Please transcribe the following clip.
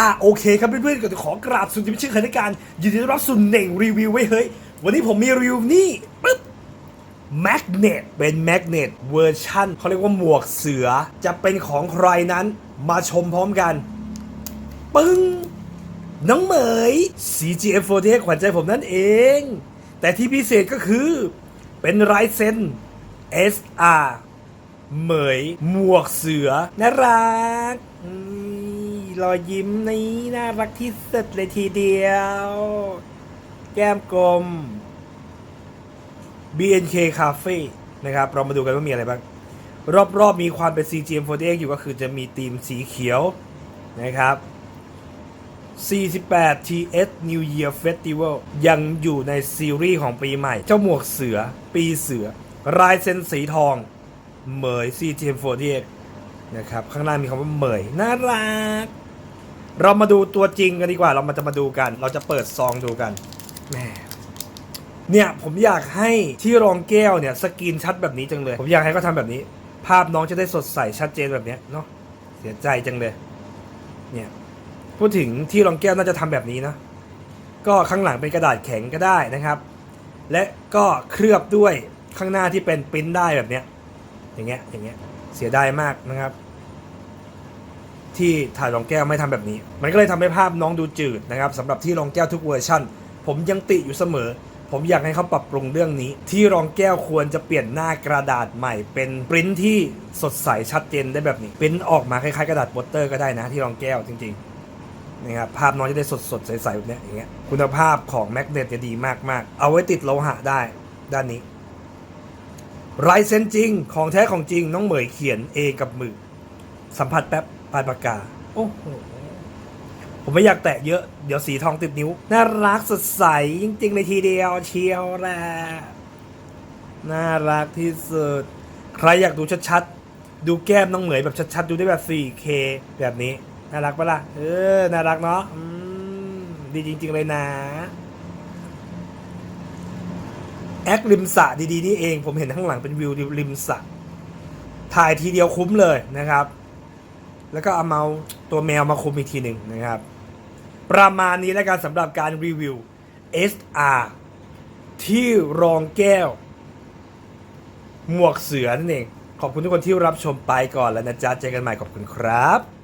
อะโอเคครับเพื่อนๆก็จะขอกราบสุดที่ชื่อคณะการยินดีต้อนรับสู่เน่งรีวิวไว้เฮ้ย วันนี้ผมมีรีวิวนี่ปึ๊บแมกเนตเป็นแมกเนตเวอร์ชั่นเขาเรียกว่าหมวกเสือจะเป็นของใครนั้นมาชมพร้อมกัน ปึ้ง น้องเหมย CGF48 ขวัญใจผมนั่นเอง แต่ที่พิเศษก็คือเป็นลายเซน SR เหมย หมวกเสือน่ารัก รอยยิ้มนี่น่ารักที่สุดเลยทีเดียว แก้มกลม BNK Cafe นะครับ เรามาดูกันว่ามีอะไรบ้าง รอบๆมีความเป็น CGM48 อยู่ก็คือจะมีธีมสีเขียวนะครับ 48 TS New Year Festival ยังอยู่ในซีรีส์ของปีใหม่ เจ้าหมวกเสือ ปีเสือ รายเส้นสีทอง เหมย CGM48 นะครับ ข้างล่างมีคำว่าเหมย น่ารัก เรามาดูตัวจริงกันดีกว่า เรามาจะมาดูกัน เราจะเปิดซองดูกันแหมเนี่ยผมอยากให้ที่รองแก้วเนี่ยสกรีนชัดแบบนี้จังเลย ผมอยากให้เขาทำแบบนี้ ภาพน้องจะได้สดใสชัดเจนแบบเนี้ยเนาะเสียใจจังเลย เนี่ยพูดถึงที่รองแก้วน่าจะทำแบบนี้นะก็ข้างหลังเป็นกระดาษแข็งก็ได้นะครับ และก็เคลือบด้วยข้างหน้าที่เป็นปริ้นได้แบบเนี้ยอย่างเงี้ยอย่างเงี้ยเสียดายมากนะครับ ที่ถ่ายรองแก้วไม่ทำแบบนี้ มันก็เลยทำให้ภาพน้องดูจืดนะครับสำหรับที่รองแก้วทุกเวอร์ชั่น ผมยังติอยู่เสมอ ผมอยากให้เขาปรับปรุงเรื่องนี้ ที่รองแก้วควรจะเปลี่ยนหน้ากระดาษใหม่ เป็นปริ้นที่สดใสชัดเจนได้แบบนี้ปริ้นออกมาคล้ายๆกระดาษโปสเตอร์ก็ได้นะที่รองแก้วจริงๆนะครับภาพน้องจะได้สดสดๆใสๆแบบนี้อย่างเงี้ยคุณภาพของแมกเนตจะดีมากๆ เอาไว้ติดโลหะได้ด้านนี้ลายเซ็นจริง ของแท้ของจริงน้องเหมยเขียนเองกับมือ สัมผัสแป๊บปลายปากกา โอ้โห ผมไม่อยากแตะเยอะ เดี๋ยวสีทองติดนิ้ว น่ารักสดใส จริงๆเลยทีเดียวเชียวแหละน่ารักที่สุด ใครอยากดูชัดๆ ดูแก้มน้องเหมยแบบชัดๆ ดูได้แบบ 4K แบบนี้ น่ารักปะล่ะ เออ น่ารักเนาะอืมดีจริง ๆ เลยนะ แอคริมสระดี ๆ นี่เอง ผมเห็นข้างหลังเป็นวิวริมสระถ่ายทีเดียวคุ้มเลยนะครับ แล้วก็เอาเมาส์ตัวแมวมาคุมอีกทีหนึ่งนะครับ ประมาณนี้แล้วกันสำหรับการรีวิว SR ที่รองแก้ว หมวกเสือนั่นเอง ขอบคุณทุกคนที่รับชมไปก่อนแล้วนะจ๊ะ เจอกันใหม่ขอบคุณครับ